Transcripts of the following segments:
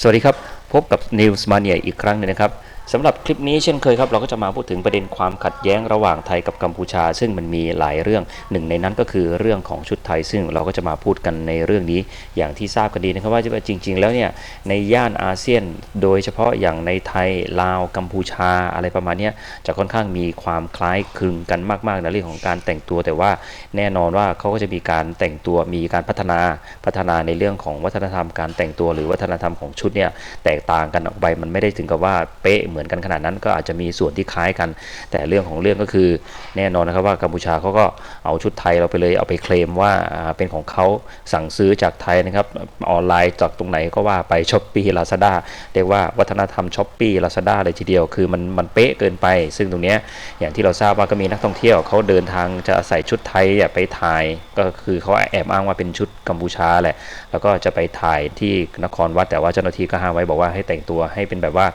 สวัสดีครับ พบกับ News Mania อีกครั้งหนึงนะครับ สำหรับคลิปนี้เช่นเคยครับเราก็จะมาพูดถึงประเด็นความขัดแย้งระหว่างไทยกับกัมพูชา ซึ่งมันมีหลายเรื่องหนึ่งในนั้นก็คือเรื่องของชุดไทย ซึ่งเราก็จะมาพูดกันในเรื่องนี้ อย่างที่ทราบกันดีนะครับว่าจริง ๆ แล้วเนี่ยในย่านอาเซียน โดยเฉพาะอย่างในไทยลาวกัมพูชาอะไรประมาณนี้จะค่อนข้างมีความคล้ายคลึงกันมากๆในเรื่องของการแต่งตัวแต่ว่าแน่นอนว่าเขาก็จะมีการแต่งตัวมีการพัฒนาพัฒนาในเรื่องของวัฒนธรรมการแต่งตัว หรือวัฒนธรรมของชุดเนี่ยแตกต่างกันออกไปมันไม่ได้ถึงกับว่าเป๊ะเหมือนกันขนาดนั้นก็อาจจะมีส่วนที่คล้ายกัน แต่เรื่องของเรื่องก็คือแน่นอนนะครับว่ากัมพูชาเขาก็เอาชุดไทยเราไปเลยเอาไปเคลมว่าเป็นของเขาสั่งซื้อจากไทยนะครับออนไลน์จากตรงไหนก็ว่าไปช้อปปี้ลาซาด้าเรียกว่าวัฒนธรรมช้อปปี้ลาซาด้าเลยทีเดียวคือมันมันเป๊ะเกินไป ซึ่งตรงนี้อย่างที่เราทราบว่าก็มีนักท่องเที่ยวเขาเดินทางจะใส่ชุดไทยเนี่ยไปถ่ายก็คือเขาแอบอ้างว่าเป็นชุดกัมพูชาแหละ แล้วก็จะไปถ่ายที่นครวัดแต่ว่าเจ้าหน้าที่ก็ห้ามไว้บอกว่าให้แต่งตัวให้เป็นแบบว่า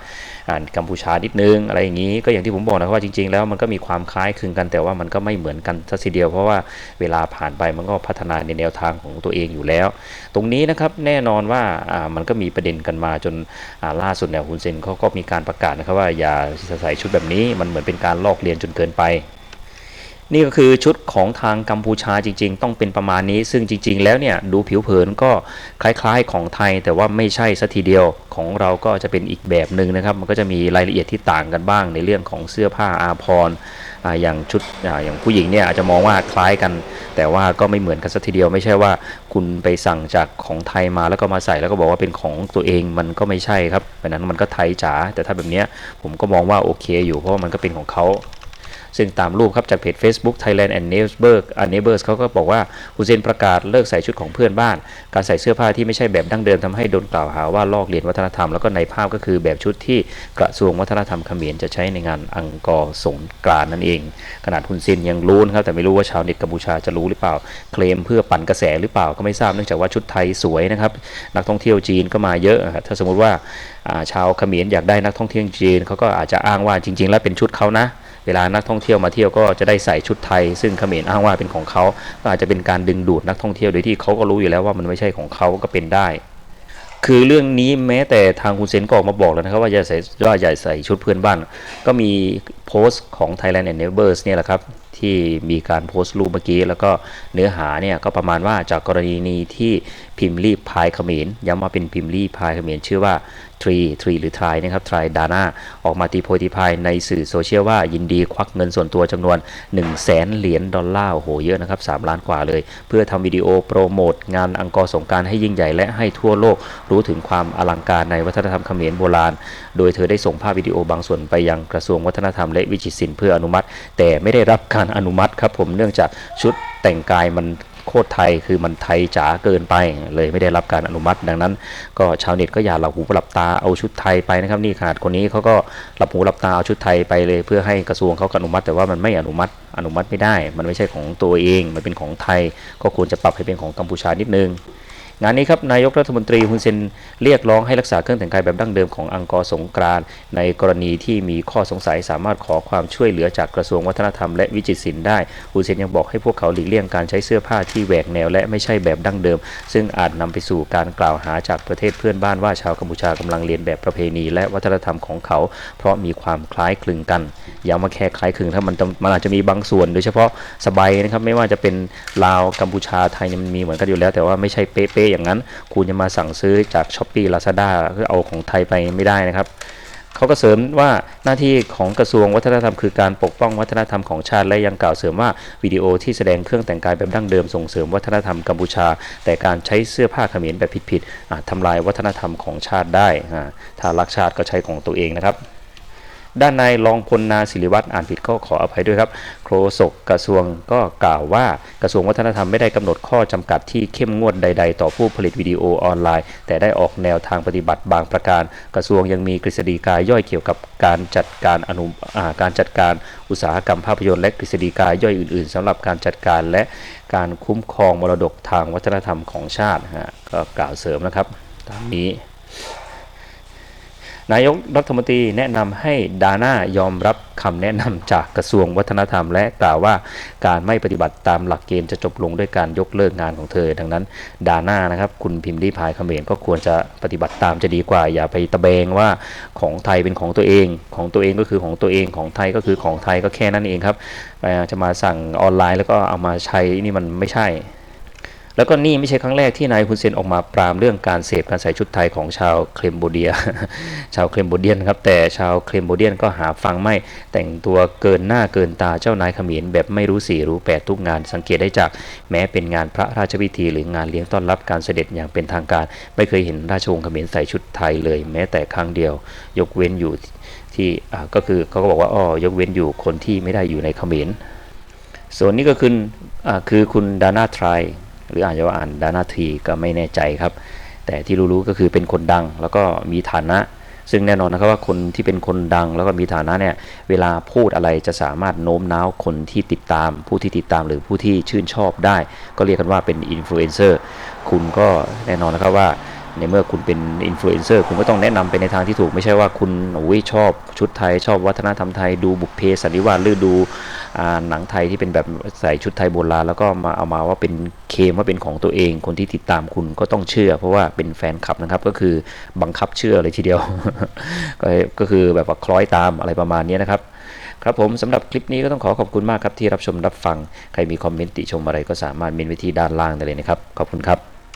อ่านกัมพูชานิดนึงอะไรอย่างนี้ก็อย่างที่ผมบอกนะครับว่าจริง ๆ แล้วมันก็มีความคล้ายคลึงกันแต่ว่ามันก็ไม่เหมือนกันสักทีเดียวเพราะว่าเวลาผ่านไปมันก็พัฒนาในแนวทางของตัวเองอยู่แล้ว ตรงนี้นะครับแน่นอนว่ามันก็มีประเด็นกันมาจนาล่าสุดเนี่ยฮุนเซนเขาก็มีการประกาศนะครับว่าอย่าใส่ชุดแบบนี้มันเหมือนเป็นการลอกเลียนจนเกินไป นี่ก็คือชุดของทางกัมพูชาจริง ๆ ต้องเป็นประมาณนี้ ซึ่งจริง ๆ แล้วเนี่ยดูผิวเผินก็คล้ายๆของไทย แต่ว่าไม่ใช่สัทีเดียวของเราก็จะเป็นอีกแบบหนึ่งนะครับ มันก็จะมีรายละเอียดที่ต่างกันบ้างในเรื่องของเสื้อผ้าอาภรณ์อย่างชุดออย่างผู้หญิงเนี่ยอาจจะมองว่าคล้ายกัน แต่ว่าก็ไม่เหมือนกันสัทีเดียวไม่ใช่ว่าคุณไปสั่งจากของไทยมาแล้วก็มาใส่แล้วก็บอกว่าเป็นของตัวเองมันก็ไม่ใช่ครับเพราะนั้นมันก็ไทยจ๋าแต่ถ้าแบบนี้ผมก็มองว่าโอเคอยู่เพราะว่ามันก็เป็นของเขา ซึ่งตามรูปครับจากเพจ Facebook Thailand and Neighbors uh, Neighbors เขาก็บอกว่าฮุเซนประกาศเลิกใส่ชุดของเพื่อนบ้าน การใส่เสื้อผ้าที่ไม่ใช่แบบดั้งเดิมทำให้โดนกล่าวหาว่าลอกเลียนวัฒนธรรม แล้วก็ในภาพก็คือแบบชุดที่กระทรวงวัฒนธรรมเขมรจะใช้ในงานอังกอร์สงกรานนั่นเอง ขนาดฮุนเซนยังรู้นะครับแต่ไม่รู้ว่าชาวเน็ตกัมพูชาจะรู้หรือเปล่า เคลมเพื่อปั่นกระแสหรือเปล่าก็ไม่ทราบเนื่องจากว่าชุดไทยสวยนะครับนักท่องเที่ยวจีนก็มาเยอะ ถ้าสมมติว่าอ่าชาวเขมรอยากได้นักท่องเที่ยวจีนเขาก็อาจจะอ้างว่าจริง ๆ แล้วเป็นชุดเขานะ เวลานักท่องเที่ยวมาเที่ยวก็จะได้ใส่ชุดไทย ซึ่งเขมรอ้างว่าเป็นของเขาก็อาจจะเป็นการดึงดูดนักท่องเที่ยวโดยที่เขาก็รู้อยู่แล้วว่ามันไม่ใช่ของเขาก็เป็นได้ คือเรื่องนี้แม้แต่ทางคุณเซนก็ออกมาบอกแล้วนะครับ ว่าอย่าใส่ว่าอย่าใส่ชุดเพื่อนบ้าน ก็มีโพสต์ของ Thailand and Neighbors เนี่ยแหละครับที่มีการโพสต์รูปเมื่อกี้ แล้วก็เนื้อหาเนี่ยก็ประมาณว่าจากกรณีนี้ที่พิมพ์รีพายเขมรย้ำว่าเป็นพิมพ์รีพายเขมรชื่อว่า ทรีทรีหรือทรายนะครับทรายดาน่าออกมาตีโพยตีพายในสื่อโซเชียลว่ายินดีควักเงินส่วนตัวจำนวน 1 0 0 0 0แสนเหรียญดอลลาร์โอ้โหเยอะนะครับ 3 ล้านกว่าเลย เพื่อทำวิดีโอโปรโมท งานอังกอร์สงการให้ยิ่งใหญ่และให้ทั่วโลกรู้ถึงความอลังการในวัฒนธรรมเขมรโบราณ โดยเธอได้ส่งภาพวิดีโอบางส่วนไปยังกระทรวงวัฒนธรรมและวิจิตรศิลป์เพื่ออนุมัติ แต่ไม่ได้รับการอนุมัติครับผมเนื่องจากชุดแต่งกายมัน โคตรไทยคือมันไทยจ๋าเกินไป เลยไม่ได้รับการอนุมัติ ดังนั้น ก็ชาวเน็ตก็อย่าหลับหูหลับตาเอาชุดไทยไปนะครับนี่ขนาดคนนี้เขาก็หลับหูหลับตาเอาชุดไทยไปเลย เพื่อให้กระทรวงเขาอนุมัติ แต่ว่ามันไม่อนุมัติอนุมัติไม่ได้ มันไม่ใช่ของตัวเองมันเป็นของไทย ก็ควรจะปรับให้เป็นของกัมพูชานิดนึง งานนี้ครับนายกรัฐมนตรีฮุนเซนเรียกร้องให้รักษาเครื่องแต่งกายแบบดั้งเดิมของอังกอร์สงกรานในกรณีที่มีข้อสงสัยสามารถขอความช่วยเหลือจากกระทรวงวัฒนธรรมและวิจิตรศิลป์ได้ฮุนเซนยังบอกให้พวกเขาหลีกเลี่ยงการใช้เสื้อผ้าที่แหวกแนวและไม่ใช่แบบดั้งเดิม ซึ่งอาจนำไปสู่การกล่าวหาจากประเทศเพื่อนบ้านว่าชาวกัมพูชากำลังเรียนแบบประเพณี และวัฒนธรรมของเขา เพราะมีความคล้ายคลึงกัน ย้ำว่าแค่คล้ายคลึงถ้ามันมันอาจจะมีบางส่วน โดยเฉพาะสบายนะครับไม่ว่าจะเป็นลาวกัมพูชาไทยเนี่ยมันมีเหมือนกันอยู่แล้ว แต่ว่าไม่ใช่เป๊ะๆอย่างนั้น คุณจะมาสั่งซื้อจากช้อปปี้ลาซาด้าคือเอาของไทยไปไม่ได้นะครับเขาก็เสริมว่าหน้าที่ของกระทรวงวัฒนธรรมคือการปกป้องวัฒนธรรมของชาติและยังกล่าวเสริมว่าวิดีโอที่แสดงเครื่องแต่งกายแบบดั้งเดิมส่งเสริมวัฒนธรรมกัมพูชา แต่การใช้เสื้อผ้าเขมรแบบผิดๆอาจทำลายวัฒนธรรมของชาติได้ถ้ารักชาติก็ใช้ของตัวเองนะครับ ด้านนายรองพลนาศิริวัตรอ่านผิดก็ขออภัยด้วยครับโฆษกกระทรวงก็กล่าวว่ากระทรวงวัฒนธรรมไม่ได้กำหนดข้อจำกัดที่เข้มงวดใด ๆ ต่อผู้ผลิตวิดีโอออนไลน์ แต่ได้ออกแนวทางปฏิบัติบางประการ กระทรวงยังมีกฤษฎีกาย่อยเกี่ยวกับการจัดการอนุการจัดการอุตสาหกรรมภาพยนตร์และกฤษฎีกาย่อยอื่น ๆสำหรับการจัดการและการคุ้มครองมรดกทางวัฒนธรรมของชาติฮะก็กล่าวเสริมนะครับ ตามนี้ นายกรัฐมนตรีแนะนำให้ดาน่ายอมรับคำแนะนำจากกระทรวงวัฒนธรรม และกล่าวว่าการไม่ปฏิบัติตามหลักเกณฑ์จะจบลงด้วยการยกเลิกงานของเธอ ดังนั้นดาน่านะครับ คุณพิมพ์รีพายเขมรก็ควรจะปฏิบัติตามจะดีกว่า อย่าไปตะเบงว่าของไทยเป็นของตัวเอง ของตัวเองก็คือของตัวเองของไทยก็คือของไทยก็แค่นั้นเองครับไปจะมาสั่งออนไลน์แล้วก็เอามาใช้นี่มันไม่ใช่ แล้วก็นี่ไม่ใช่ครั้งแรกที่นายฮุนเซนออกมาปรามเรื่องการเสพการใส่ชุดไทยของชาวเคลมโบเดีย ชาวเคลมโบเดียนครับแต่ชาวเคลมโบเดียนก็หาฟังไม่แต่งตัวเกินหน้าเกินตาเจ้านายขมรแบบไม่รู้สี่รู้แปดทุกงาน สังเกตได้จากแม้เป็นงานพระราชพิธีหรืองานเลี้ยงต้อนรับการเสด็จอย่างเป็นทางการ ไม่เคยเห็นราชวงศ์ขมรใส่ชุดไทยเลย แม้แต่ครั้งเดียว ยกเว้นอยู่ที่ก็คือเขาก็บอกว่าอ้อยกเว้นอยู่คนที่ไม่ได้อยู่ในขมรส่วนนี้ก็คืออคือคุณดานาทราย หรืออาจจะว่าอ่านดานาทีก็ไม่แน่ใจครับ แต่ที่รู้ๆก็คือเป็นคนดังแล้วก็มีฐานะ ซึ่งแน่นอนนะครับว่าคนที่เป็นคนดังแล้วก็มีฐานะเนี่ยเวลาพูดอะไรจะสามารถโน้มน้าวคนที่ติดตาม ผู้ที่ติดตามหรือผู้ที่ชื่นชอบได้ ก็เรียกกันว่าเป็นอินฟลูเอนเซอร์คุณก็แน่นอนนะครับว่า ในเมื่อคุณเป็นอินฟลูเอนเซอร์คุณก็ต้องแนะนำไปในทางที่ถูกไม่ใช่ว่าคุณโอ้ยชอบชุดไทย ชอบวัฒนธรรมไทยดูบุพเพสันนิวาสหรือดูอหนังไทยที่เป็นแบบใส่ชุดไทยโบราณแล้วก็มาเอามาว่าเป็นเคมว่าเป็นของตัวเอง คนที่ติดตามคุณก็ต้องเชื่อ เพราะว่าเป็นแฟนคลับนะครับก็คือบังคับเชื่อเลยทีเดียวก็ก็คือแบบว่าคล้อยตามอะไรประมาณนี้นะครับครับผมสำหรับคลิปนี้ก็ต้องขอขอบคุณมากครับที่รับชมรับฟัง ใครมีคอมเมนต์ติชมอะไรก็สามารถเมนไว้ที่ด้านล่างได้เลยนะครับ ขอบคุณครับ